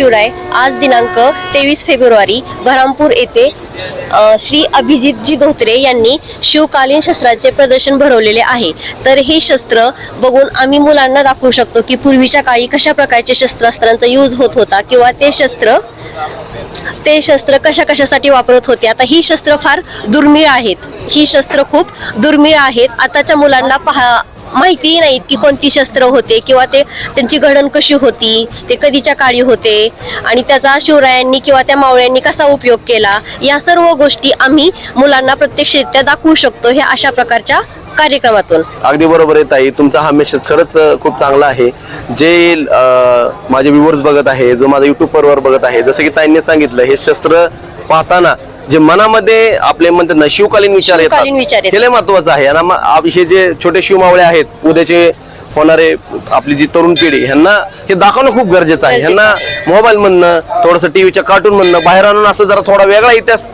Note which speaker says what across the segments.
Speaker 1: शिवराय.
Speaker 2: आज दिनांक तेवीस फेब्रुवारी बऱ्हामपूर येथे श्री अभिजितजी धोत्रे यांनी शिवकालीन शस्त्राचे प्रदर्शन भरवलेले आहे. तर हे शस्त्र बघून आम्ही मुलांना दाखवू शकतो की पूर्वीच्या काळी कशा प्रकारचे शस्त्रास्त्रांचा यूज होत होता किंवा ते शस्त्र ते शस्त्र कशा कशासाठी वापरत होते. आता ही शस्त्र फार दुर्मिळ आहेत. ही शस्त्र खूप दुर्मिळ आहेत. आताच्या मुलांना पहा माहितीही नाहीत की कोणती शस्त्र होते किंवा ते त्यांची घडण कशी होती ते कधीच्या काळी होते आणि त्याचा शिवरायांनी किंवा त्या मावळ्यांनी कसा उपयोग केला या सर्व गोष्टी आम्ही मुलांना प्रत्यक्षरित्या दाखवू शकतो ह्या अशा प्रकारच्या कार्यक्रमातून.
Speaker 1: अगदी बरोबर आहे ताई. तुमचा हा मेसेज खरंच खूप चांगला आहे. जे माझे व्ह्युअर्स बघत आहे जो माझा युट्यूब बघत आहे जसं की ताईंनी सांगितलं हे शस्त्र पाहताना जे मनामध्ये आपले म्हणतात ना शिवकालीन विचार
Speaker 2: शिवकालीन विचार
Speaker 1: येतात. हे लय महत्वाचं आहे. आप- हे जे छोटे शिवमावळे आहेत उद्याचे होणारे आपली जी तरुण पिढी ह्यांना हे दाखवणं खूप गरजेचं आहे.
Speaker 2: गरजेचं
Speaker 1: ह्यांना मोबाईल म्हणणं थोडस टीव्हीच्या कार्टून म्हणणं बाहेर आणून असं जरा थोडा वेगळा इतिहास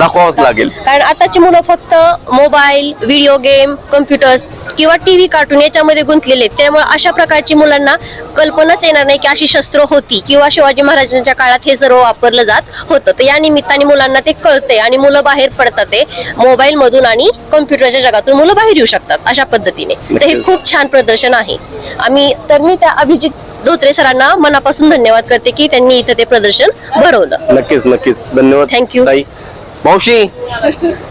Speaker 1: दाखवावाच लागेल.
Speaker 2: कारण आताची मुलं फक्त मोबाईल व्हिडिओ गेम कम्प्युटर्स किंवा टीव्ही कार्टून याच्यामध्ये गुंतलेले आहेत. त्यामुळे अशा प्रकारची मुलांना कल्पनाच येणार नाही की अशी शस्त्र होती किंवा शिवाजी महाराजांच्या काळात हे सर्व वापरलं जात होतं. तर या निमित्ताने मुलांना ते कळतंय आणि मुलं बाहेर पडतात ते मोबाईल मधून आणि कम्प्युटरच्या जगातून. मुलं बाहेर येऊ शकतात अशा पद्धतीने. तर हे. खूप छान प्रदर्शन आहे. आम्ही तर मी त्या अभिजित धोत्रे सरांना मनापासून धन्यवाद करते की त्यांनी इथं ते प्रदर्शन भरवलं.
Speaker 1: नक्कीच नक्कीच. धन्यवाद. ताई. मावशी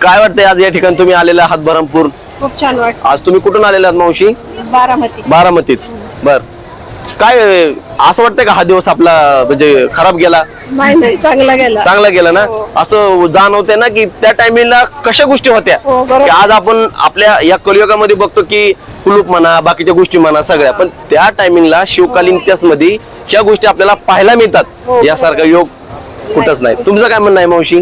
Speaker 1: काय वाटतंय आज या ठिकाणी तुम्ही आलेला आहात बरमपूर?
Speaker 3: खूप छान वाटत.
Speaker 1: आज तुम्ही कुठून आलेला आहात मावशी?
Speaker 3: बारामती.
Speaker 1: बारामतीच. बर. काय असं वाटतंय का हा दिवस आपला म्हणजे खराब गेला?
Speaker 3: नाही नाही चांगला गेला.
Speaker 1: चांगला गेला ना?
Speaker 3: हो.
Speaker 1: असं जाणवतंय ना की त्या टायमिंगला कशा गोष्टी होत्या?
Speaker 3: हो, बरोबर.
Speaker 1: की आज आपण आपल्या या कलियुगामध्ये बघतो की कुलूप म्हणा बाकीच्या गोष्टी म्हणा सगळ्या. पण त्या टायमिंगला शिवकालीन इतिहासमध्ये ह्या गोष्टी आपल्याला पाहायला मिळतात.
Speaker 3: हो,
Speaker 1: यासारखा योग कुठंच नाही. तुमचं काय म्हणणं आहे मावशी?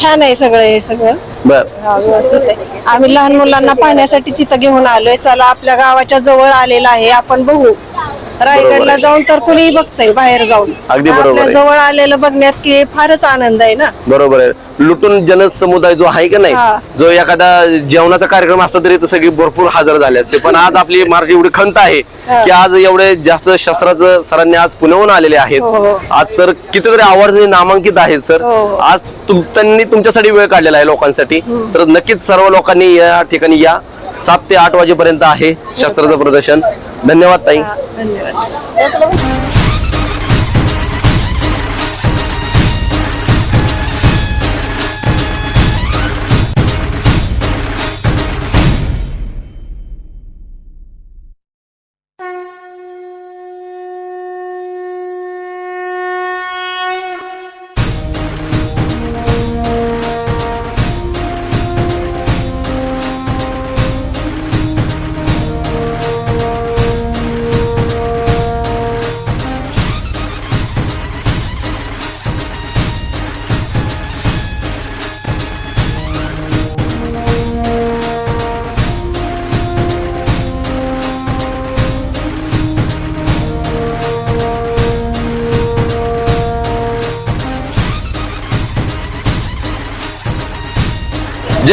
Speaker 3: छान आहे सगळं हे सगळं.
Speaker 1: बर.
Speaker 3: हा, व्यवस्थित आहे. आम्ही लहान मुलांना पाहण्यासाठी तिथं घेऊन आलोय. चला आपल्या गावाच्या जवळ आलेला आहे. आपण बघू. रायगडला. जाऊन तर कुणीही बघतंय बाहेर जाऊन
Speaker 1: अगदी बरोबर
Speaker 3: आपल्या. जवळ आलेलं बघण्यात की फारच आनंद आहे ना
Speaker 1: बरोबर आहे लुटून जन समुदाय जो आहे का
Speaker 3: हा.
Speaker 1: नाही जो एखादा जेवणाचा कार्यक्रम असला तरी तर सगळी भरपूर हजर झाले असते पण आज आपली महाराज एवढी खंत आहे. की आज एवढे जास्त शस्त्राचं सरांनी आज पुण्याहून आलेले आहेत
Speaker 3: हो, हो.
Speaker 1: आज सर कितीतरी अवॉर्ड नामांकित आहेत सर
Speaker 3: हो.
Speaker 1: आज तुम- त्यांनी तुमच्यासाठी वेळ काढलेला आहे लोकांसाठी तर नक्कीच सर्व लोकांनी या ठिकाणी या सात ते आठ वाजेपर्यंत आहे शस्त्राचं प्रदर्शन धन्यवाद ताई.
Speaker 3: धन्यवाद.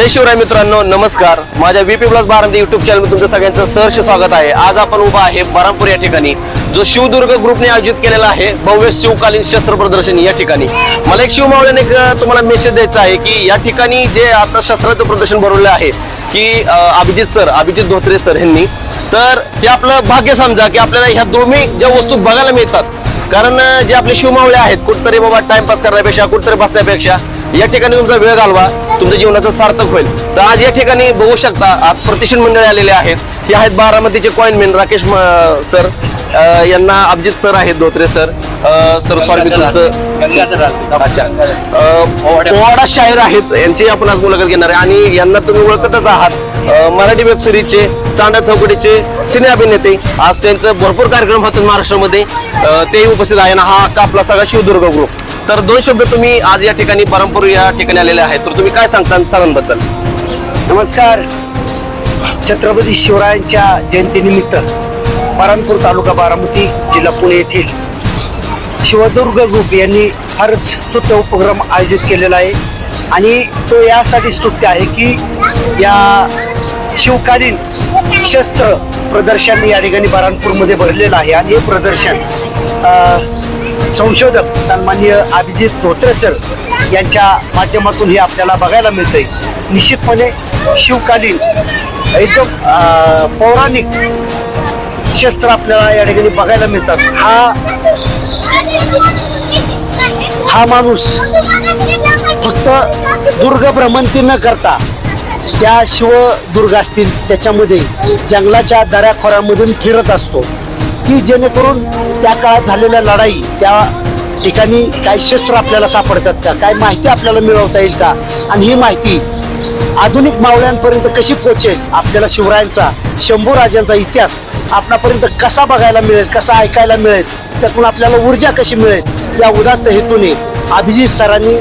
Speaker 1: जय शिवराय मित्रांनो नमस्कार. माझ्या VP plus Bharat YouTube channel तुमचं सगळ्यांचं सहर्ष स्वागत आहे. आज आपण उभा आहे बारामपूर या ठिकाणी जो शिवदुर्ग ग्रुपने आयोजित केलेला आहे भव्य शिवकालीन शस्त्र प्रदर्शन या ठिकाणी. मला एक शिवमावळ्याने एक तुम्हाला मेसेज द्यायचा आहे की या ठिकाणी जे आता शस्त्राचं प्रदर्शन भरवलं आहे की अभिजित सर अभिजित धोत्रे सर यांनी तर हे आपलं भाग्य समजा की आपल्याला ह्या दोन्ही ज्या वस्तू बघायला मिळतात. कारण जे आपले शिवमावळे आहेत कुठतरी बाबा टाइमपास करण्यापेक्षा कुठतरी बसण्यापेक्षा या ठिकाणी तुमचा वेळ घालवा. तुमच्या जीवनाचं सार्थक होईल. तर आज या ठिकाणी बघू शकता आज प्रतिष्ठित मंडळी आलेले आहेत. हे आहेत बारामतीचे कॉइनमेन राकेश सर यांना अभिजित सर आहेत धोत्रे सर सर सॉरी तुमचं अच्छा. पोवाडा शाहीर आहेत यांची आपण आज मुलाखत घेणार आहे. आणि यांना तुम्ही ओळखतच आहात मराठी वेब सिरीजचे चौकटीचे सिने अभिनेते. आज त्यांचं भरपूर कार्यक्रम होतात महाराष्ट्रामध्ये. तेही उपस्थित आहे ना हा आपला सगळा शिवदुर्ग ग्रुप तर दोन शब्द तुम्ही आज या ठिकाणी परमपूर या ठिकाणी आलेले आहेत. तर तुम्ही काय सांगता सणांबद्दल?
Speaker 4: नमस्कार. छत्रपती शिवरायांच्या जयंतीनिमित्त बाराणपूर तालुका बारामती जिल्हा पुणे येथील शिवदुर्ग ग्रुप यांनी फारच स्तुत्य उपक्रम आयोजित केलेला आहे. आणि तो यासाठी स्तुत्य आहे की या शिवकालीन शस्त्र प्रदर्शन या ठिकाणी बाराणपूरमध्ये भरलेलं आहे. आणि हे प्रदर्शन संशोधक सन्माननीय अभिजित धोत्रे सर यांच्या माध्यमातून हे आपल्याला बघायला मिळतंय. निश्चितपणे शिवकालीन एकदम पौराणिक शस्त्र आपल्याला या ठिकाणी बघायला मिळतात. हा हा माणूस फक्त दुर्ग भ्रमंती न करता त्या शिवदुर्ग असतील त्याच्यामध्ये जंगलाच्या दऱ्याखोऱ्यामधून फिरत असतो. की जेणेकरून त्या काळात झालेल्या लढाई त्या ठिकाणी काही शस्त्र आपल्याला सापडतात का? काय माहिती आपल्याला मिळवता येईल का? आणि ही माहिती आधुनिक मावळ्यांपर्यंत कशी पोचेल आपल्याला शिवरायांचा शंभू राजांचा इतिहास आपणापर्यंत कसा बघायला मिळेल कसा ऐकायला मिळेल त्यातून आपल्याला ऊर्जा कशी मिळेल या उदात्त हेतूने अभिजित सरांनी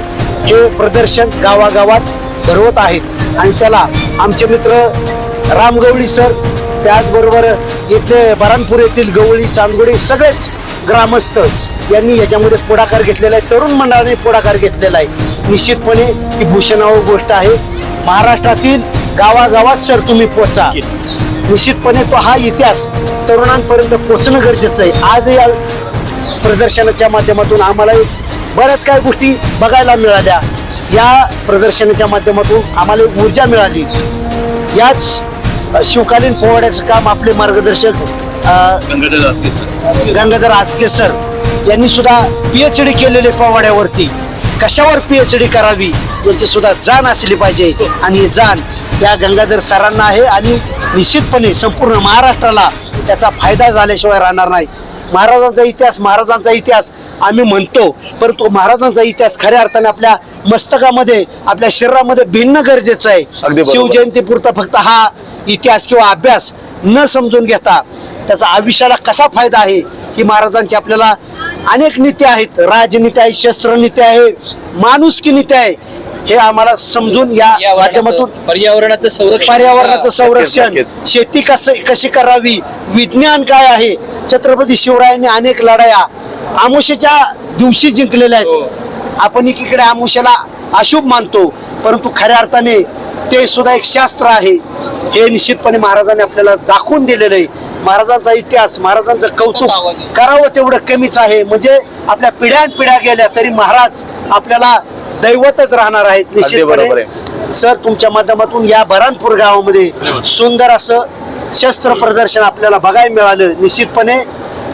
Speaker 4: हे प्रदर्शन गावागावात भरवत आहेत. आणि त्याला आमचे मित्र राम गवळी सर. त्याचबरोबर येथे बरामपूर येथील गवळी चांदगुडी सगळेच ग्रामस्थ यांनी याच्यामध्ये पुढाकार घेतलेला आहे. तरुण मंडळाने पुढाकार घेतलेला आहे. निश्चितपणे ही भूषणावर गोष्ट आहे. महाराष्ट्रातील गावागावात सर तुम्ही पोचा. निश्चितपणे तो हा इतिहास तरुणांपर्यंत पोचणं गरजेचं आहे. आज या प्रदर्शनाच्या माध्यमातून आम्हाला बऱ्याच काही गोष्टी बघायला मिळाल्या. या प्रदर्शनाच्या माध्यमातून आम्हाला ऊर्जा मिळाली. याच शिवकालीन पोवाड्याचं काम आपले मार्गदर्शक गंगाधर आजके सर. यांनी सुद्धा पीएच डी केलेले पोवाड्यावरती. कशावर पीएच डी करावी याची सुद्धा जाण असली पाहिजे आणि ही जाण या गंगाधर सरांना आहे आणि निश्चितपणे संपूर्ण महाराष्ट्राला त्याचा फायदा झाल्याशिवाय राहणार नाही. महाराजांचा इतिहास महाराजांचा इतिहास आम्ही म्हणतो. परंतु महाराजांचा इतिहास खऱ्या अर्थाने आपल्या मस्तकामध्ये आपल्या शरीरामध्ये भिन्न गरजेचं आहे. शिवजयंतीपुरता फक्त हा इतिहास किंवा अभ्यास न समजून घेता त्याचा आयुष्याला कसा फायदा आहे ही महाराजांची आपल्याला अनेक नीती आहेत. राजनीती आहे शस्त्रनीती आहे माणुसकी नीती आहे. हे आम्हाला समजून या माध्यमातून
Speaker 5: पर्यावरणाचं संरक्षण.
Speaker 4: पर्यावरणाचं संरक्षण. शेती कसं कशी करावी? विज्ञान काय आहे? छत्रपती शिवरायांनी अनेक लढाया आमुष्याच्या दिवशी जिंकलेल्या आहेत. आपण एकीकडे आमुष्याला अशुभ मानतो परंतु खऱ्या अर्थाने ते सुद्धा एक शास्त्र आहे. हे निश्चितपणे महाराजांनी आपल्याला दाखवून दिलेलं आहे. महाराजांचा इतिहास महाराजांचं कौतुक. करावं तेवढं कमीच आहे. म्हणजे आपल्या पिढ्यान पिढ्या गेल्या तरी महाराज आपल्याला दैवतच राहणार आहेत
Speaker 1: बरोबर
Speaker 4: निश्चितपणे सर तुमच्या माध्यमातून या बरानपूर गावामध्ये सुंदर असं शस्त्र प्रदर्शन आपल्याला बघायला मिळालं. निश्चितपणे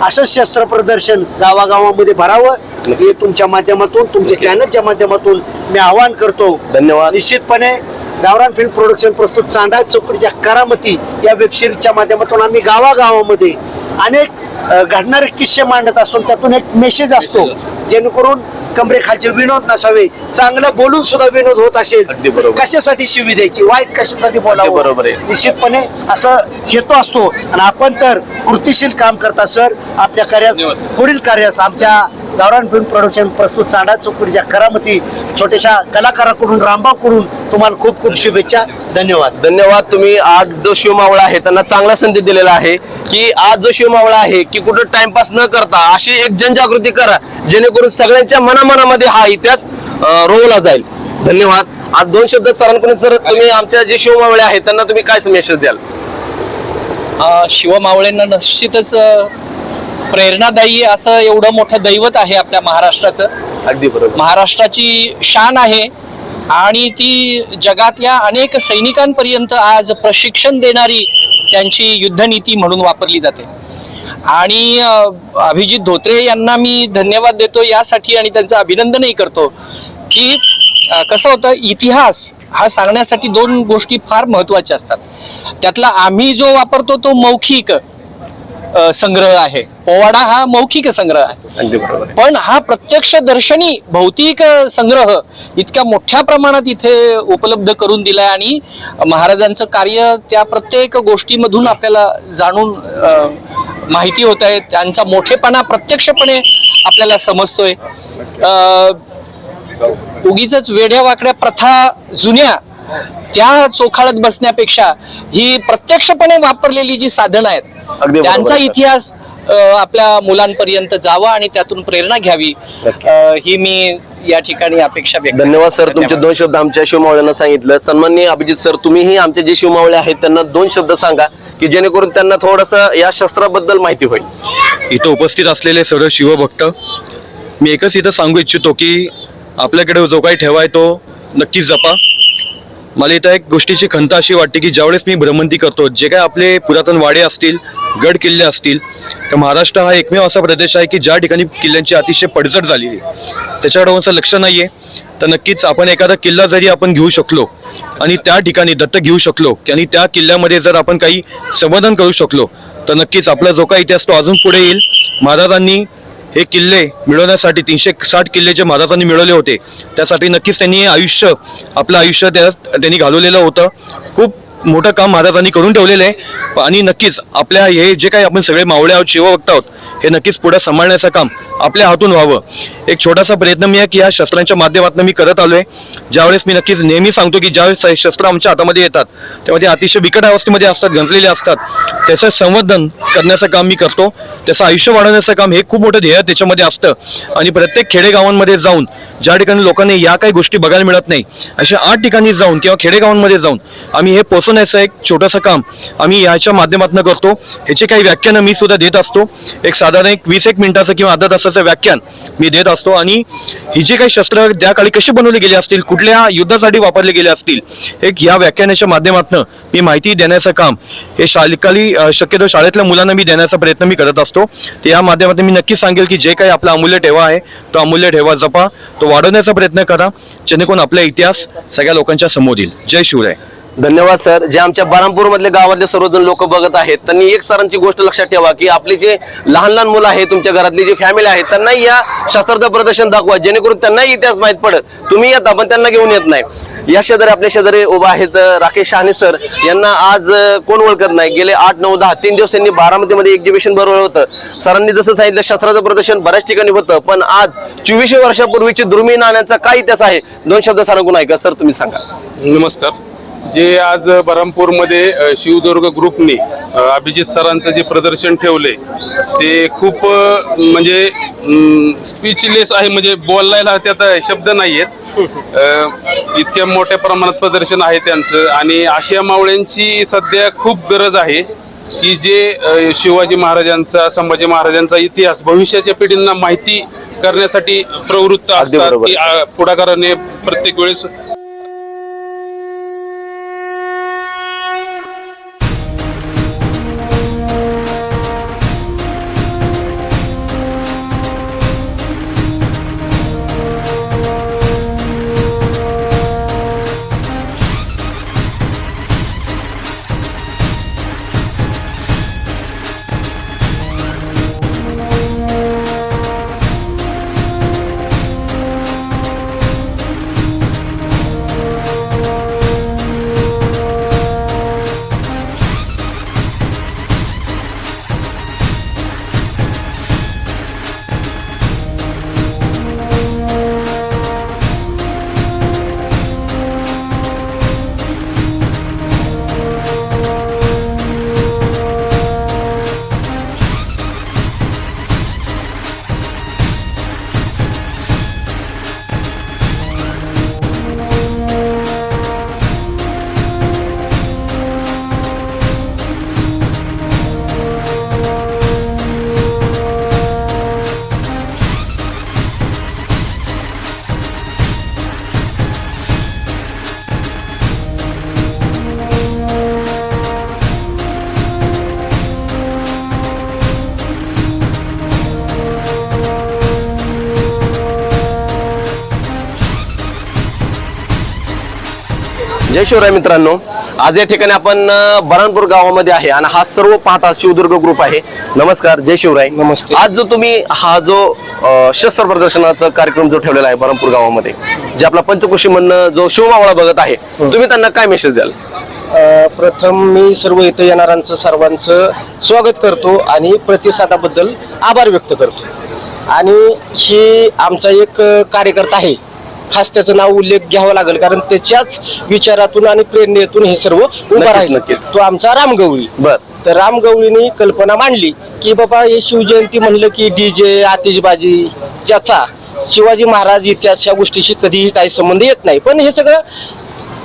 Speaker 4: असं शस्त्र प्रदर्शन गावागावामध्ये भरावं. हे तुमच्या माध्यमातून तुमच्या चॅनलच्या माध्यमातून मी आवाहन करतो.
Speaker 1: धन्यवाद.
Speaker 4: निश्चितपणे गावरान फिल्म प्रोडक्शन प्रस्तुत चांडा चौकडीच्या करामती या वेबसिरीजच्या माध्यमातून आम्ही गावागावामध्ये अनेक घडणारे किस्से मांडत असतो. त्यातून एक मेसेज असतो. जेणेकरून कमरेखालचे विनोद नसावे चांगलं बोलून सुद्धा विनोद होत असेल तर. कशासाठी शिवी द्यायची वाईट कशासाठी बोलावं
Speaker 1: बरोबर आहे.
Speaker 4: निश्चितपणे असं हेतू असतो आणि आपण तर कृतीशील काम करता सर आपल्या कार्यास. पुढील कार्यास आमच्या गावरान फिल्म प्रोडक्शन प्रस्तुत चांडा चौकडीच्या करामती छोट्याशा कलाकाराकडून रामभाकडून तुम्हाला खूप खूप शुभेच्छा. धन्यवाद.
Speaker 1: धन्यवाद. तुम्ही आज जो शिवमावळा आहे त्यांना चांगला संदेश दिलेला आहे की आज जो शिवमावळा आहे की कुठं टाइमपास न करता अशी एक जनजागृती करा जेणेकरून सगळ्यांच्या मनामनामध्ये हा इतिहास रोवला जाईल. धन्यवाद. आज दोन शब्द सरांकडून सर तुम्ही आमच्या जे शिवमावळे आहेत त्यांना तुम्ही काय मेसेज द्याल?
Speaker 5: अ, शिवमावळेंना निश्चितच प्रेरणादायी असं एवढं मोठं दैवत आहे आपल्या महाराष्ट्राचं.
Speaker 1: अगदी बरोबर.
Speaker 5: महाराष्ट्राची शान आहे आणि ती जगातल्या अनेक सैनिकांपर्यंत आज प्रशिक्षण देणारी त्यांची युद्धनीती म्हणून वापरली जाते. आणि अभिजित धोत्रे यांना मी धन्यवाद देतो यासाठी आणि त्यांचं अभिनंदनही करतो की कसं होतं इतिहास हा सांगण्यासाठी दोन गोष्टी फार महत्त्वाच्या असतात. त्यातला आम्ही जो वापरतो तो मौखिक संग्रह आहे. पोवाडा हा मौखिक संग्रह आहे
Speaker 1: अगदी बरोबर आहे.
Speaker 5: पण हा प्रत्यक्ष दर्शनी भौतिक संग्रह इतक्या मोठ्या प्रमाणात इथे उपलब्ध करून दिलाय आणि महाराजांचं कार्य त्या प्रत्येक गोष्टीमधून आपल्याला जाणून माहिती होत आहे त्यांचा मोठेपणा प्रत्यक्षपणे आपल्याला समजतोय उगीच वेड्या वाकड्या प्रथा जुन्या त्या चोखाळत बसण्यापेक्षा ही प्रत्यक्षपणे वापरलेली जी साधनं आहेत त्यांचा. इतिहास आपल्या मुलांपर्यंत जावा आणि त्यातून प्रेरणा घ्यावी. ही मी या ठिकाणी अपेक्षा व्यक्त
Speaker 1: धन्यवाद सर तुमचे. दोन शब्द आमच्या शिवमावळ्यांना सांगितलं. सन्माननीय अभिजित सर तुम्हीही आमचे जे शिवमावळे आहेत त्यांना दोन शब्द सांगा की जेणेकरून त्यांना थोडस या शस्त्राबद्दल माहिती होईल.
Speaker 6: इथं उपस्थित असलेले सर्व शिवभक्त मी एकच इथं सांगू इच्छितो की आपल्याकडे जो काही ठेवा आहे तो नक्कीच जपा. मला इथं एक गोष्टीची खंत अशी वाटते की ज्यावेळेस मी भ्रमंती करतो जे काय आपले पुरातन वाडे असतील गड किल्ले असतील तर महाराष्ट्र हा एकमेव असा प्रदेश आहे की ज्या ठिकाणी किल्ल्यांची अतिशय पडझड झालेली आहे. त्याच्याकडे असं लक्ष नाही आहे तर नक्कीच आपण एखादा किल्ला जरी आपण घेऊ शकलो आणि त्या ठिकाणी दत्तक घेऊ शकलो आणि त्या किल्ल्यामध्ये जर आपण काही समाधान करू शकलो तर नक्कीच आपला जो काही इतिहास तो अजून पुढे येईल. महाराजांनी हे किल्ले मिळवण्यासाठी तीनशे साठ किल्ले जे महाराजांनी मिळवले होते त्यासाठी नक्कीच त्यांनी आयुष्य आपलं आयुष्य त्या त्यांनी घालवलेलं होतं. खूप मोठं काम महाराजांनी करून ठेवलेलं आहे. आणि नक्कीच आपल्या हे जे काही आपण सगळे मावळे आहोत शिवभक्त आहोत हे नक्कीच पुढे सांभाळण्याचं काम आपल्या हातून व्हावं. एक छोटासा प्रयत्न मी आहे की या शस्त्रांच्या माध्यमातून मी करत आलो आहे ज्यावेळेस मी नक्कीच नेहमी सांगतो की ज्यावेळेस शस्त्र आमच्या हातामध्ये येतात तेव्हा ते अतिशय बिकट अवस्थेमध्ये असतात गंजलेले असतात. त्याचं संवर्धन करण्याचं काम मी करतो. त्याचं आयुष्य वाढवण्याचं काम हे खूप मोठं ध्येय त्याच्यामध्ये असतं. आणि प्रत्येक खेडेगावांमध्ये जाऊन ज्या ठिकाणी लोकांनी या काही गोष्टी बघायला मिळत नाही अशा आठ ठिकाणी जाऊन किंवा खेडेगावांमध्ये जाऊन आम्ही हे आणायचं एक छोटंसं काम आम्ही याच्या माध्यमातून करतो. ह्याचे काही व्याख्यानं मी सुद्धा देत असतो. एक साधारण एक वीस एक मिनिटाचं किंवा अर्धा तासाचं व्याख्यान मी देत असतो. आणि ही जी काही शस्त्र त्या काळी कशी बनवली गेली असतील कुठल्या युद्धासाठी वापरले गेले असतील एक या व्याख्यानाच्या माध्यमातून मी माहिती देण्याचं काम हे शालिकाली शक्यतो शाळेतल्या मुलांना मी देण्याचा प्रयत्न मी करत असतो. तर या माध्यमातून मी नक्कीच सांगेल की जे काही आपला अमूल्य ठेवा आहे तो अमूल्य ठेवा जपा तो वाढवण्याचा प्रयत्न करा जेणेकरून आपला इतिहास सगळ्या लोकांच्या समोर येईल. जय शिवराय.
Speaker 1: धन्यवाद सर. जे आमच्या बारामपूर मधले गावातले सर्वजण लोक बघत आहेत त्यांनी एक सरांची गोष्ट लक्षात ठेवा की आपले जे लहान लहान मुलं आहेत तुमच्या घरातली जी फॅमिली आहे त्यांना या शस्त्राचं प्रदर्शन दाखवा जेणेकरून त्यांनाही इतिहास माहीत पडत. तुम्ही येता पण त्यांना घेऊन येत नाही. या शेजारी आपल्या शेजारी उभा आहेत राकेश शहाणे सर. यांना आज कोण ओळखत नाही. गेले आठ नऊ दहा तीन दिवस त्यांनी बारामतीमध्ये एक्झिबिशन भरवलं होतं. सरांनी जसं सांगितलं शस्त्राचं प्रदर्शन बऱ्याच ठिकाणी होतं पण आज चोवीसशे वर्षापूर्वीची दुर्मिळ नाण्याचा काय इतिहास आहे? दोन शब्द सरांकून ऐका सर तुम्ही सांगा.
Speaker 7: नमस्कार. जे आज बरामपूरमध्ये शिवदुर्ग ग्रुपने अभिजित सरांचं जे प्रदर्शन ठेवले ते खूप म्हणजे स्पीचलेस आहे म्हणजे बोलायला त्यात शब्द नाही आहेत इतक्या मोठ्या प्रमाणात प्रदर्शन आहे त्यांचं आणि आशिया मावळ्यांची सध्या खूप गरज आहे की जे शिवाजी महाराजांचा संभाजी महाराजांचा इतिहास भविष्याच्या पिढींना माहिती करण्यासाठी प्रवृत्त असतात. की पुढाकाराने प्रत्येक वेळेस
Speaker 1: जय शिवराय मित्रांनो. आज या ठिकाणी आपण बरानपूर गावामध्ये आहे आणि हा सर्व पाहता शिवदुर्ग ग्रुप आहे. नमस्कार जय शिवराय.
Speaker 5: नमस्ते.
Speaker 1: आज जो तुम्ही हा जो शस्त्र प्रदर्शनाचा कार्यक्रम जो ठेवलेला आहे बरानपूर गावामध्ये जे आपला पंचकृषी म्हणणं जो शिवमावळा बघत आहे तुम्ही त्यांना काय मेसेज द्याल?
Speaker 8: प्रथम मी सर्व इथं येणाऱ्यांचं सर्वांचं स्वागत करतो आणि प्रतिसादाबद्दल आभार व्यक्त करतो. आणि ही आमचा एक कार्यकर्ता आहे खास त्याचं नाव उल्लेख घ्यावा लागेल कारण त्याच्याच विचारातून आणि प्रेरणेतून हे सर्व उभं राहील.
Speaker 1: नक्कीच.
Speaker 8: तो आमचा रामगवळी.
Speaker 1: बर.
Speaker 8: तर रामगवळीने कल्पना मांडली की बाबा हे शिवजयंती म्हणलं की डीजे आतिषबाजी ज्याचा शिवाजी महाराज इतिहास या गोष्टीशी कधीही काही संबंध येत नाही. पण हे सगळं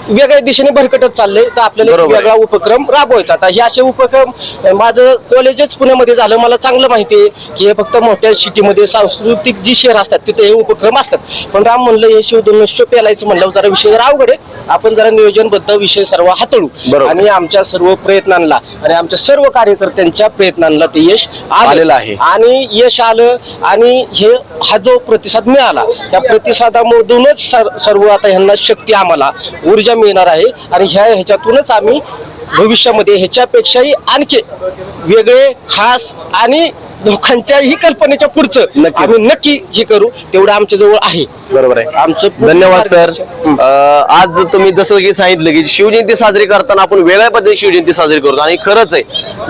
Speaker 8: वेगळ्या दिशेने भरकटत चाललंय तर आपल्याला एक
Speaker 1: बरोबर आहे.
Speaker 8: वेगळा उपक्रम राबवायचा आता हे असे उपक्रम माझं कॉलेजच पुण्यामध्ये झालं मला चांगलं माहिती आहे की हे फक्त मोठ्या सिटीमध्ये सांस्कृतिक जी शहर असतात तिथे हे उपक्रम असतात पण राम म्हणलं हे शिवधनुष्य पेलायचं म्हणलं जरा विषय जरा अवघड आहे आपण जरा नियोजनबद्ध विषय सर्व हाताळू
Speaker 1: बरोबर.
Speaker 8: आणि आमच्या सर्व प्रयत्नांना आणि आमच्या सर्व कार्यकर्त्यांच्या प्रयत्नांना ते यश
Speaker 1: आलेलं आहे.
Speaker 8: आणि यश आलं आणि हे हा जो प्रतिसाद मिळाला त्या प्रतिसादामधूनच सर- सर्व आता ह्यांना शक्ती आम्हाला ऊर्जा मिळणार आहे. आणि ह्या ह्याच्यातूनच आम्ही भविष्यामध्ये ह्याच्यापेक्षाही आणखी वेगळे खास आणि लोकांच्याही कल्पनेच्या पुढचं.
Speaker 1: नक्कीच.
Speaker 8: आम्ही नक्की हे करू. तेवढं आमच्या जवळ आहे.
Speaker 1: बरोबर आहे.
Speaker 8: आमचं पूर्ण
Speaker 1: धन्यवाद सर.
Speaker 8: मार्गदर्शन.
Speaker 1: अ, आज तुम्ही जसं की सांगितलं की शिवजयंती साजरी करताना आपण वेगळ्या पद्धतीने शिवजयंती साजरी करतो. आणि खरंच आहे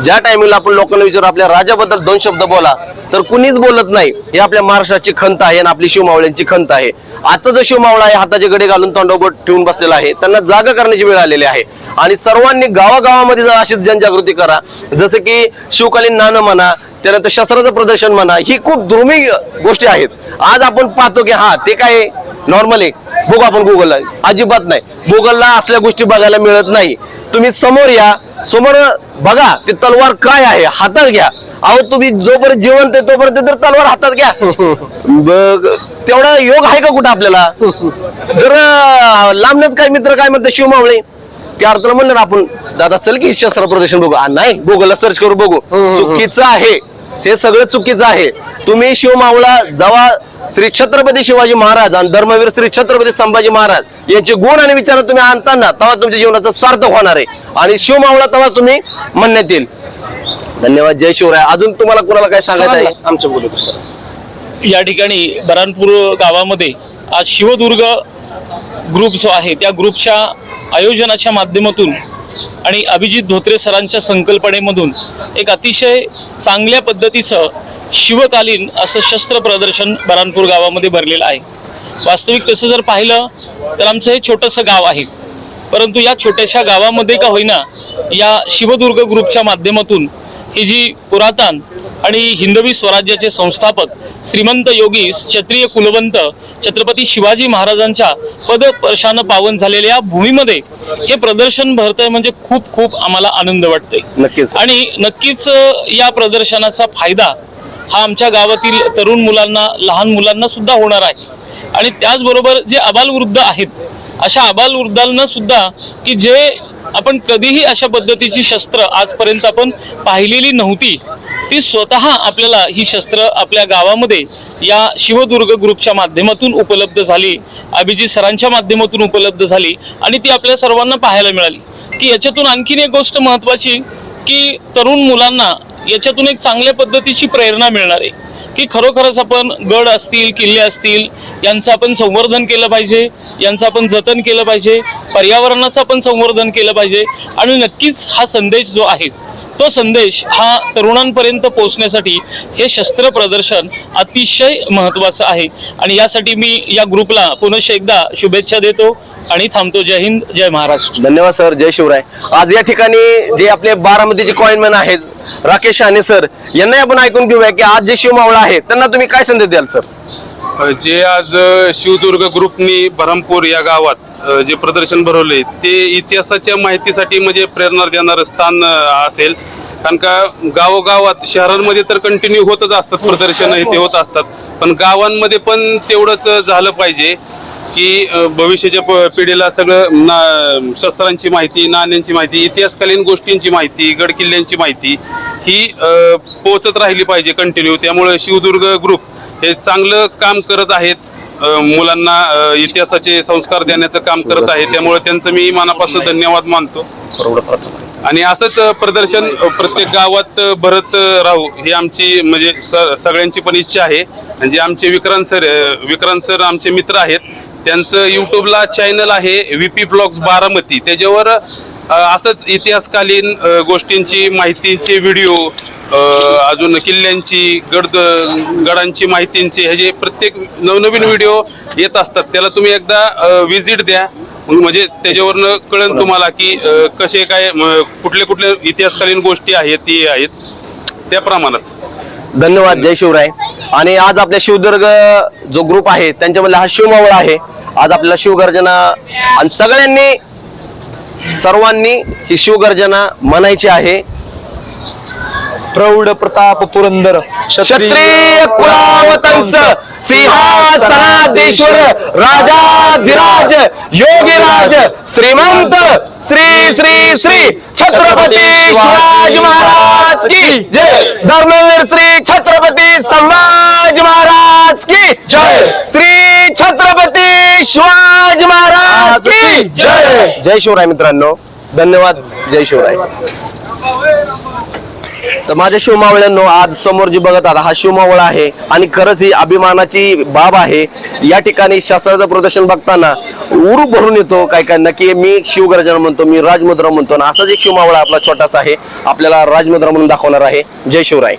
Speaker 1: ज्या टायमिंगला आपण लोकांना विचारू आपल्या राजाबद्दल दोन शब्द बोला तर कुणीच बोलत नाही. हे आपल्या महाराष्ट्राची खंत आहे आणि आपली शिवमावळ्यांची खंत आहे. आता जो शिवमावळा आहे हाताचे गडे घालून तोंडोबट ठेवून बसलेला आहे. त्यांना जागा करण्याची वेळ आलेली आहे. आणि सर्वांनी गावागावामध्ये जर अशीच जनजागृती करा. जसं की शिवकालीन नाणं म्हणा त्यानंतर शस्त्राचं प्रदर्शन म्हणा ही खूप दुर्मिळ गोष्टी आहेत. आज आपण पाहतो की हा ते काय नॉर्मल आहे. बघू आपण गुगलला अजिबात नाही. गुगलला असल्या गोष्टी बघायला मिळत नाही. तुम्ही समोर या. समोर बघा ती तलवार काय आहे. हातात घ्या. अहो तुम्ही जोपर्यंत जिवंत आहे तोपर्यंत तर तलवार हातात घ्या. बघ तेवढा योग आहे का कुठं आपल्याला? जर लांबनच काय मित्र काय म्हणतात शिवमावळे त्या अर्थाला म्हणलं ना आपण दादा चल की शस्त्र प्रदर्शन बघू. नाही गुगलला सर्च करू बघू. चुकीचं आहे. हे सगळं चुकीचं आहे. तुम्ही शिवमावळा जेव्हा श्री छत्रपती शिवाजी महाराज आणि धर्मवीर श्री छत्रपती संभाजी महाराज यांचे गुण आणि विचार तुम्ही आणताना तेव्हा तुमच्या जीवनाचं सार्थक होणार आहे. आणि शिवमावळा तेव्हा तुम्ही म्हणण्यात येईल धन्यवाद. जय शिवराय. अजून तुम्हाला कोणाला काय सांगायचं आहे?
Speaker 8: आमचं बोलू सर.
Speaker 5: या ठिकाणी बरानपूर गावामध्ये आज शिवदुर्ग ग्रुप जो आहे त्या ग्रुपच्या आयोजनाच्या माध्यमातून आणि अभिजित धोत्रे सरांच्या संकल्पनेमधून एक अतिशय चांगल्या पद्धतीचं शिवकालीन असं शस्त्र प्रदर्शन बरानपूर गावामध्ये भरलेलं आहे. वास्तविक तसं जर पाहिलं तर आमचं हे छोटंसं गाव आहे. परंतु या छोट्याशा गावामध्ये का होईना या शिवदुर्ग ग्रुपच्या माध्यमातून ही जी पुरातन आणि हिंदवी स्वराज्याचे संस्थापक श्रीमंत योगी क्षत्रिय कुलवंत छत्रपती शिवाजी महाराजांच्या पदस्पर्शानं पावन झालेल्या या भूमीमध्ये हे प्रदर्शन भरतंय म्हणजे खूप खूप आम्हाला आनंद वाटतोय.
Speaker 1: नक्कीच.
Speaker 5: आणि नक्कीच या प्रदर्शनाचा फायदा हा आमच्या गावातील तरुण मुलांना लहान मुलांना सुद्धा होणार आहे. आणि त्याचबरोबर जे अबालवृद्ध आहेत अशा अबालवृद्धांना सुद्धा की जे आपण कधीही अशा पद्धतीची शस्त्र आजपर्यंत आपण पाहिलेली नव्हती. ती स्वतः आपल्याला ही शस्त्र आपल्या गावामध्ये या शिवदुर्ग ग्रुपच्या माध्यमातून उपलब्ध झाली. अभिजित सरांच्या माध्यमातून उपलब्ध झाली आणि ती आपल्या सर्वांना पाहायला मिळाली. की याच्यातून आणखीन एक गोष्ट महत्त्वाची की तरुण मुलांना याच्यातून एक चांगल्या पद्धतीची प्रेरणा मिळणार आहे. की खरोखरच आपण गड असतील किल्ले असतील यांचं आपण संवर्धन केलं पाहिजे यांचं आपण जतन केलं पाहिजे पर्यावरणाचं आपण संवर्धन केलं पाहिजे. आणि नक्कीच हा संदेश जो आहे तो संदेश हा तरुणांपर्यंत पोहोचण्यासाठी हे शस्त्र प्रदर्शन अतिशय महत्त्वाचं आहे. आणि यासाठी मी या ग्रुपला पुनश एकदा शुभेच्छा देतो. आणि थांबतो. जय हिंद जय महाराष्ट्र.
Speaker 1: धन्यवाद सर जय शिवराय. आज या ठिकाणी जे आपले बारामतीचे कॉइनमॅन आहेत राकेश शाने सर यांनाही आपण ऐकून घेऊया की आज जे शिवमावळा आहे त्यांना तुम्ही काय संदेश द्याल सर?
Speaker 7: जे आज शिवदुर्ग ग्रुपनी बरहमपूर या गावात जे प्रदर्शन भरवले ते इतिहासाच्या माहितीसाठी म्हणजे प्रेरणा देणारं स्थान असेल. कारण का गावोगावात शहरांमध्ये तर कंटिन्यू होतच असतात प्रदर्शन हे ते होत असतात. पण गावांमध्ये पण तेवढंच झालं पाहिजे. की भविष्याच्या पिढीला सगळं ना शस्त्रांची माहिती नाण्यांची माहिती इतिहासकालीन गोष्टींची माहिती गडकिल्ल्यांची माहिती ही अ, पोहोचत राहिली पाहिजे कंटिन्यू त्यामुळे शिवदुर्ग ग्रुप हे चांगलं काम करत आहेत. मुलांना इतिहासाचे संस्कार देण्याचं काम करत आहे त्यामुळे त्यांचं मी मनापासून धन्यवाद मानतो. आणि असंच प्रदर्शन प्रत्येक गावात भरत राहू ही आमची म्हणजे स- सगळ्यांची पण इच्छा आहे. जे आमचे विक्रांत सर विक्रांत सर आमचे मित्र आहेत त्यांचं यूट्यूबला चॅनल आहे व्ही पी ब्लॉग्स बारामती. त्याच्यावर असंच इतिहासकालीन गोष्टींची माहितींचे व्हिडिओ अजून किल्ल्यांची गड गडांची माहितींची ह्याचे प्रत्येक नवनवीन व्हिडिओ येत असतात त्याला तुम्ही एकदा व्हिजिट द्या. म्हणजे त्याच्यावरनं कळेल तुम्हाला की कसे काय कुठले कुठले इतिहासकालीन गोष्टी आहेत ती आहेत त्या प्रमाणात.
Speaker 1: धन्यवाद जय शिवराय. आणि आज आपल्या शिवदुर्ग जो ग्रुप आहे त्यांच्यामधला हा शिवमावळ आहे. आज आपल्याला शिवगर्जना आणि सगळ्यांनी सर्वांनी ही शिवगर्जना म्हणायची आहे.
Speaker 6: प्रौढ प्रताप पुरंदर
Speaker 1: क्षत्रिय कुलावतंस सिंहासनाधीश्वर राजाधिराज योगीराज श्रीमंत श्री श्री श्री छत्रपती शिवाजी महाराज की जय. धर्मवीर श्री छत्रपती संभाजी महाराज की जय. श्री छत्रपती शिवाजी महाराज की जय. जय शिवराय मित्रांनो. धन्यवाद. जय शिवराय. तर माझ्या शिवमावळ्यांनो आज समोर जी बघत आहात हा शिवमावळा आहे आणि खरंच ही अभिमानाची बाब आहे. या ठिकाणी शास्त्राचं प्रदर्शन बघताना उरू भरून येतो काय काय नक्की मी शिवगर्जना म्हणतो मी राजमुद्रा म्हणतो ना असाच एक शिवमावळा आपला छोटासा आहे. आपल्याला राजमुद्रा म्हणून दाखवणार आहे. जय शिवराय.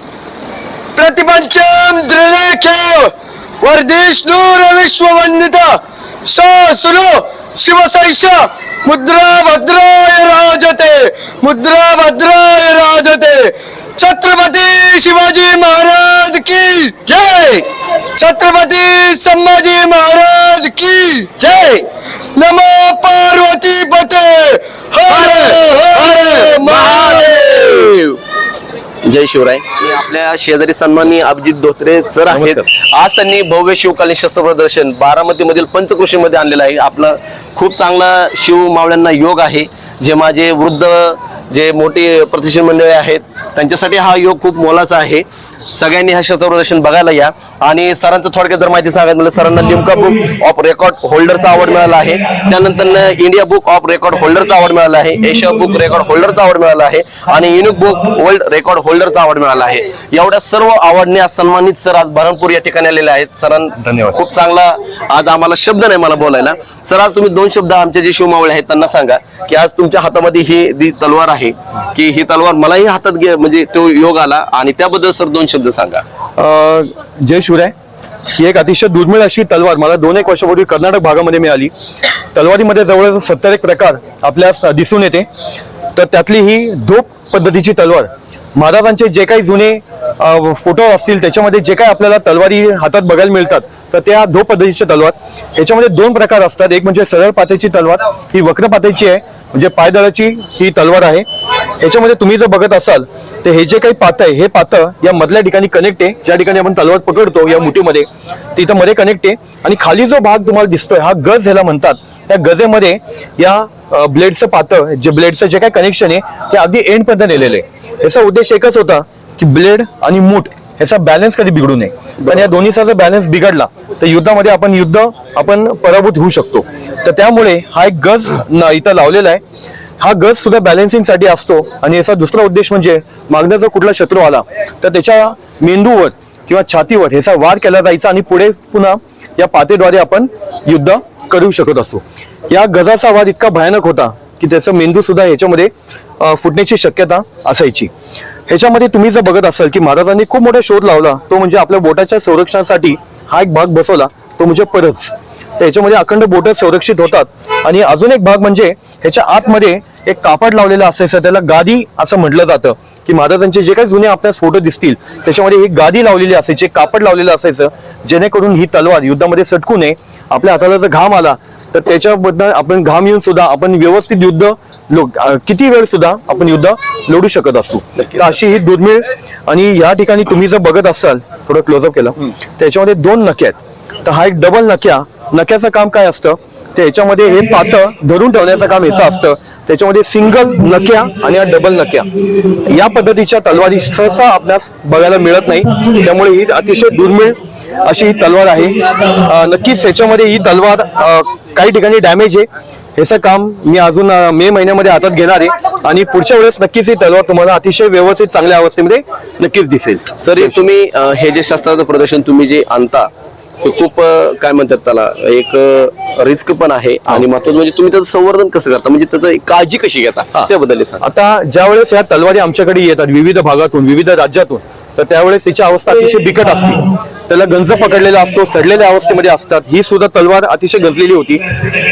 Speaker 4: प्रतिपंचम त्रिलेख्य वर्धिष्णूर विश्ववंदित सहस्रो शिवसैष मुद्रा भद्राय राजते मुद्रा भद्राय राजते. छत्रपती शिवाजी महाराज की जय! छत्रपती संभाजी महाराज की जय! नमो पार्वती पते हर हर महादेव!
Speaker 1: जय शिवराय. आपल्या शेजारी सन्मानी अभिजित धोत्रे सर आहेत. आज त्यांनी भव्य शिवकालीन शस्त्र प्रदर्शन बारामती मधील पंचकृषी मध्ये आणलेलं आहे. आपलं खूप चांगला शिव मावळ्यांना योग आहे. जे माझे वृद्ध जे मोठी प्रतिष्ठित मंडळी आहेत त्यांच्यासाठी हा योग खूप मोलाचा आहे. सगळ्यांनी हा शस्त्र प्रदर्शन बघायला या. आणि सरांचं थोडक्यात जर माहिती सांगायचं म्हणजे सरांना लिमका बुक ऑफ रेकॉर्ड होल्डरचा अवॉर्ड मिळाला आहे. त्यानंतर इंडिया बुक ऑफ रेकॉर्ड होल्डरचा अवॉर्ड मिळाला आहे. एशिया बुक रेकॉर्ड होल्डरचा अवॉर्ड मिळाला आहे. आणि युनिक बुक वर्ल्ड रेकॉर्ड होल्डरचा अवॉर्ड मिळाला आहे. एवढ्या सर्व अवॉर्डने आज सन्मानित सर आज बरणपूर या ठिकाणी आलेले आहेत. सरां
Speaker 6: धन्यवाद.
Speaker 1: खूप चांगला आज आम्हाला शब्द नाही मला बोलायला. सर आज तुम्ही दोन शब्द आमचे जे शिवमावळे आहेत त्यांना सांगा. की आज तुमच्या हातामध्ये ही तलवार आहे की ही तलवार मलाही हातात घे म्हणजे तो योग आला. आणि त्याबद्दल सर दोन शब्द सांगा.
Speaker 6: जय शिवराय. ही एक अतिशय दुर्मिळ अशी तलवार मला दोन एक वर्षापूर्वी कर्नाटक भागामध्ये मिळाली. तलवारीमध्ये जवळजवळ सत्तर एक प्रकार आपल्यास दिसून येते. तर त्यातली ही धोप पद्धतीची तलवार. महाराजांचे जे काही जुने फोटो असतील त्याच्यामध्ये जे काही आपल्याला तलवारी हातात बघायला मिळतात तर त्या धोप पद्धतीच्या तलवार. ह्याच्यामध्ये दोन प्रकार असतात. एक म्हणजे सरळ पातेची तलवार ही वक्र पातेची आहे म्हणजे पायदळाची ही तलवार आहे. ह्याच्यामध्ये तुम्ही जर बघत असाल तर हे जे काही पातं आहे हे पातं या मधल्या ठिकाणी कनेक्ट आहे. ज्या ठिकाणी आपण तलवार पकडतो या मुठीमध्ये तिथं मध्ये कनेक्ट आहे. आणि खाली जो भाग तुम्हाला दिसतोय हा गज ह्याला म्हणतात. त्या गजेमध्ये या ब्लेडचं पातं जे ब्लेडचं जे काही कनेक्शन आहे ते अगदी एंड पर्यंत नेलेलं आहे. याचा उद्देश एकच होता की ब्लेड आणि मूठ ह्याचा बॅलन्स कधी बिघडू नये. पण या दोन्हीचा जर बॅलन्स बिघडला तर युद्धामध्ये आपण युद्ध आपण पराभूत होऊ शकतो. तर त्यामुळे हा एक गज इथं लावलेला आहे. हा गज सुद्धा बॅलन्सिंगसाठी असतो. आणि याचा दुसरा उद्देश म्हणजे मागण्याचा जर कुठला शत्रू आला तर त्याच्या मेंदूवर किंवा छातीवर ह्याचा वार केला जायचा आणि पुढे पुन्हा या पातेद्वारे आपण युद्ध करू शकत असतो या गजाचा वार इतका भयानक होता की त्याचा मेंदू सुद्धा ह्याच्यामध्ये फुटण्याची शक्यता असायची. ह्याच्यामध्ये तुम्ही जर बघत असाल की महाराजांनी खूप मोठा शोध लावला तो म्हणजे आपल्या बोटाच्या संरक्षणासाठी हा एक भाग बसवला तो म्हणजे परच तर ह्याच्यामध्ये अखंड बोट संरक्षित होतात. आणि अजून एक भाग म्हणजे ह्याच्या आतमध्ये एक कापड लावलेलं असायचं त्याला गादी असं म्हटलं जातं. की महाराजांचे जे काही जुने आपल्याला फोटो दिसतील त्याच्यामध्ये एक गादी लावलेली असायची एक कापड लावलेलं असायचं. जेणेकरून ही तलवार युद्धामध्ये सटकू नये. आपल्या हाताला जर घाम आला तर त्याच्याबद्दल आपण घाम येऊन सुद्धा आपण व्यवस्थित युद्ध लो- अं, किती वेळ सुद्धा आपण युद्ध लढू शकत असतो तर अशी ही दुर्मिळ आणि या ठिकाणी तुम्ही जर बघत असाल थोडं क्लोजअप केलं. त्याच्यामध्ये दोन नखे आहेत. तर हा एक डबल नक्या नक्याचं काम काय असतं? तर ह्याच्यामध्ये हे पातं धरून ठेवण्याचं काम याचं असतं. त्याच्यामध्ये सिंगल नक्या आणि डबल नक्या. या पद्धतीच्या तलवारी सहसा आपल्यास बघायला मिळत नाही. त्यामुळे ही अतिशय दुर्मिळ अशी ही तलवार आहे. नक्कीच याच्यामध्ये ही तलवार काही ठिकाणी डॅमेज आहे. ह्याचं काम मी अजून मे महिन्यामध्ये हातात घेणार आहे. आणि पुढच्या वेळेस नक्कीच ही तलवार तुम्हाला अतिशय व्यवस्थित चांगल्या अवस्थेमध्ये नक्कीच दिसेल.
Speaker 1: सर हे तुम्ही हे जे शस्त्राचं प्रदर्शन तुम्ही जे आणता ते खूप काय म्हणतात त्याला एक रिस्क पण आहे आणि महत्वाचं म्हणजे तुम्ही त्याचं संवर्धन कसं करता? म्हणजे त्याचं काळजी कशी घेता? त्याबद्दल सांगा.
Speaker 6: आता ज्या वेळेस या तलवारी आमच्याकडे येतात विविध भागातून विविध राज्यातून तर त्यावेळेस तिची अवस्था अतिशय बिकट असते. त्याला गंज पकडलेला असतो सडलेल्या अवस्थेमध्ये असतात. ही सुद्धा तलवार अतिशय गंजलेली होती.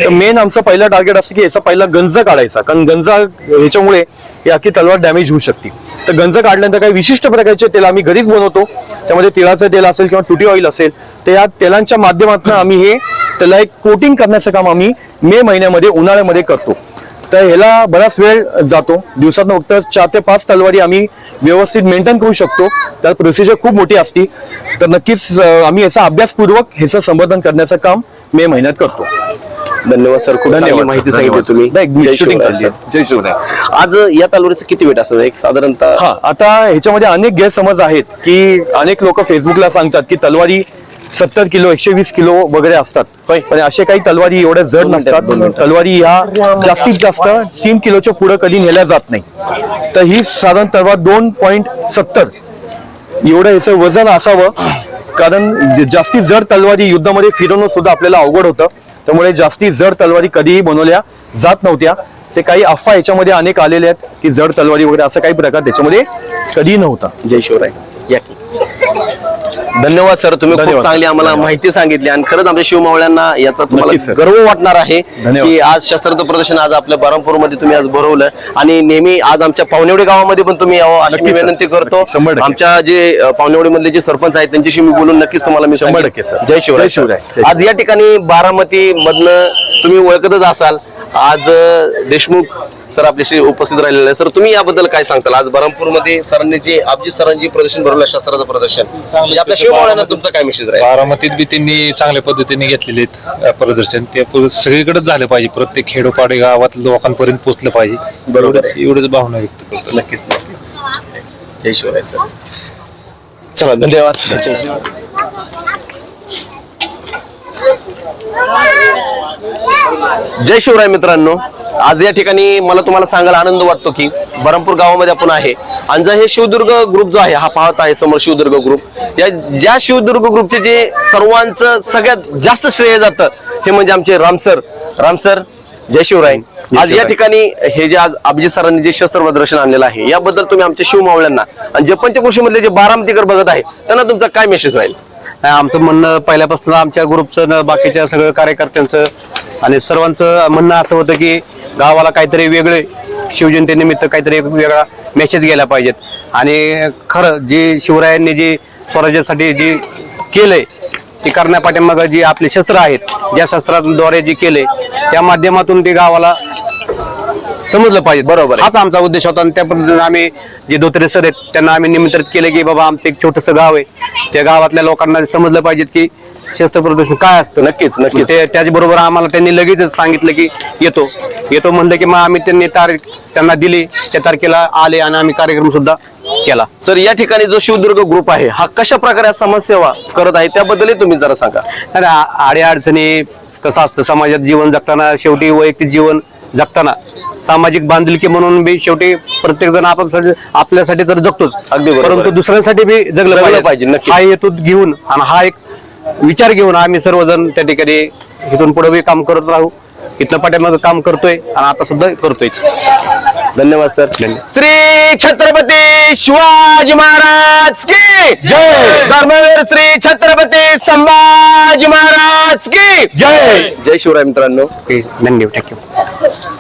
Speaker 6: तर मेन आमचं पहिलं टार्गेट असतं की याचा पहिला गंज काढायचा. कारण गंज ह्याच्यामुळे ही अख्खी तलवार डॅमेज होऊ शकते. तर गंज काढल्यानंतर काही विशिष्ट प्रकारचे तेल आम्ही घरीच बनवतो. त्यामध्ये तिळाचं तेल असेल किंवा तुटी ऑइल असेल तर या तेलांच्या माध्यमातून आम्ही हे त्याला एक कोटिंग करण्याचं काम आम्ही मे महिन्यामध्ये उन्हाळ्यामध्ये करतो. तर ह्याला बराच वेळ जातो. दिवसात फक्त चार ते पाच तलवारी आम्ही व्यवस्थित मेंटेन करू शकतो. त्यात प्रोसिजर खूप मोठी असती. तर नक्कीच आम्ही याचा अभ्यासपूर्वक ह्याचं संवर्धन करण्याचं काम मे महिन्यात करतो.
Speaker 1: धन्यवाद सर. खूप चांगली
Speaker 6: धन्यवाद,
Speaker 1: माहिती. सांगितली तुम्ही. जय शिवराय. आज या तलवारीचं किती वेट असतं? एक साधारणतः?
Speaker 6: हा आता ह्याच्यामध्ये अनेक गैरसमज आहेत की अनेक लोक फेसबुकला सांगतात की तलवारी सत्तर किलो एकशे वीस किलो वगैरे असतात. पण असे काही तलवारी एवढ्या जड नसतात. तलवारी ह्या जास्तीत जास्त तीन किलोच्या पुढे कधी नेल्या जात नाही. तर ही साधारण तलवार दोन पॉईंट सत्तर. एवढं याचं वजन असावं. कारण जास्ती जड तलवारी युद्धामध्ये फिरवणं सुद्धा आपल्याला अवघड होतं. त्यामुळे जास्ती जड तलवारी कधीही बनवल्या जात नव्हत्या. ते काही अफवा याच्यामध्ये अनेक आलेले आहेत की जड तलवारी वगैरे असं काही प्रकार त्याच्यामध्ये कधी नव्हता.
Speaker 1: जय शिवराय. या. धन्यवाद सर तुम्ही खूप
Speaker 6: धन्यवाद.
Speaker 1: चांगली आम्हाला
Speaker 6: धन्यवाद.
Speaker 1: माहिती सांगितली आणि खरंच आमच्या शिवमावळ्यांना याचा
Speaker 6: नक्कीच,
Speaker 1: तुम्हाला
Speaker 6: सर.
Speaker 1: गर्व वाटणार आहे
Speaker 6: धन्यवाद.
Speaker 1: की आज शस्त्राचं प्रदर्शन आज आपल्या बरमपूरमध्ये तुम्ही आज भरवलं आणि नेहमी आज आमच्या पावनेवडी गावामध्ये पण तुम्ही यावं अशी मी
Speaker 6: नक्कीच, सर.
Speaker 1: विनंती करतो
Speaker 6: नक्की, शंभर टक्के.
Speaker 1: आमच्या जे पावनेवडी मधले जे सरपंच आहेत त्यांच्याशी मी बोलून नक्कीच तुम्हाला मी
Speaker 6: शंभर
Speaker 1: सांगेन.
Speaker 6: टक्के, सर.
Speaker 1: जय शिवराय
Speaker 6: जय शिवराय. जय
Speaker 1: आज या ठिकाणी बारामती मधनं तुम्ही ओळखतच असाल आज अ, देशमुख सर आपल्याशी उपस्थित राहिलेले आहे. सर तुम्ही याबद्दल काय सांगताल? आज बरमपूरमध्ये सरांनी जे अभिजित सरांनी जे प्रदर्शन भरवलं शस्त्राचं प्रदर्शन म्हणजे आपल्या शिवमावळ्यांना तुमचा काय मेसेज राहील?
Speaker 9: बारामतीत बी त्यांनी चांगल्या पद्धतीने घेतलेले प्रदर्शन. ते सगळीकडेच झालं पाहिजे. प्रत्येक खेडोपाडी गावात लोकांपर्यंत पोहोचलं पाहिजे.
Speaker 1: बरोबर
Speaker 9: एवढंच एवढंच भावना व्यक्त करतो.
Speaker 1: नक्कीच नक्कीच. जय शिवराय सर. चला धन्यवाद. जय शिवराय. जय शिवराय मित्रांनो. आज या ठिकाणी मला तुम्हाला सांगायला आनंद वाटतो की बरमपूर गावामध्ये आपण आहे. आणि जर हे शिवदुर्ग ग्रुप जो आहे हा पाहत आहे समोर शिवदुर्ग ग्रुप या ज्या शिवदुर्ग ग्रुपचे जे सर्वांचं सगळ्यात जास्त श्रेय जातं हे म्हणजे आमचे रामसर रामसर जय शिवराय. आज या ठिकाणी हे जे आज अभिजित सरांनी जे शस्त्र प्रदर्शन आणलेलं आहे याबद्दल तुम्ही आमच्या शिवमावळ्यांना आणि जे पंचकृषी मधले जे बारामतीकर बघत आहे त्यांना तुमचा काय मेसेज राहील?
Speaker 10: आमचं म्हणणं पहिल्यापासून आमच्या ग्रुपचं बाकीच्या सगळ्या कार्यकर्त्यांचं आणि सर्वांचं म्हणणं असं होतं की गावाला काहीतरी वेगळे शिवजयंतीनिमित्त काहीतरी एक वेगळा मेसेज गेला पाहिजेत. आणि खरं जे शिवरायांनी जे स्वराज्यासाठी जे केलंय ते करण्यापाठीमागं जी आपले शस्त्र आहेत ज्या शस्त्राद्वारे जे केले त्या माध्यमातून ते गावाला समजलं पाहिजे. बरोबर हाच आमचा उद्देश होता. आणि त्या पद्धतीने आम्ही जे धोत्रे सर आहेत त्यांना आम्ही निमंत्रित केले की बाबा आमचं एक छोटस गाव आहे. त्या गावातल्या लोकांना समजलं पाहिजे की शस्त्र प्रदर्शन काय असतं?
Speaker 1: नक्कीच नक्कीच.
Speaker 10: ते त्याचबरोबर आम्हाला त्यांनी लगेचच सांगितलं की येतो. येतो म्हणलं की मग आम्ही त्यांनी तारीख त्यांना दिली. त्या तारखेला आले आणि आम्ही कार्यक्रम सुद्धा केला.
Speaker 1: सर या ठिकाणी जो शिवदुर्ग ग्रुप आहे हा कशा प्रकारे समाजसेवा करत आहे त्याबद्दलही तुम्ही जरा सांगा.
Speaker 10: आणि आ- अडीअडचणी कसं असतं? समाजात जीवन जगताना शेवटी वैयक्तिक जीवन जगताना. सामाजिक बांधिलकी म्हणून बी शेवटी प्रत्येक जण आपल्यासाठी आपल्यासाठी तर जगतोच.
Speaker 1: अगदी
Speaker 10: परंतु. दुसऱ्यांसाठी बी जगलं पाहिजे. हा हेतू घेऊन आणि हा एक विचार घेऊन आम्ही सर्वजण त्या ठिकाणी इथून पुढे काम करत राहू. इथनं पाठीमागं काम करतोय आणि आता सुद्धा करतोयच.
Speaker 1: धन्यवाद सर. श्री छत्रपती शिवाजी महाराज की जय! धर्मवीर श्री छत्रपती संभाजी महाराज की जय! जय शिवराय मित्रांनो.
Speaker 10: धन्यवाद थँक्यू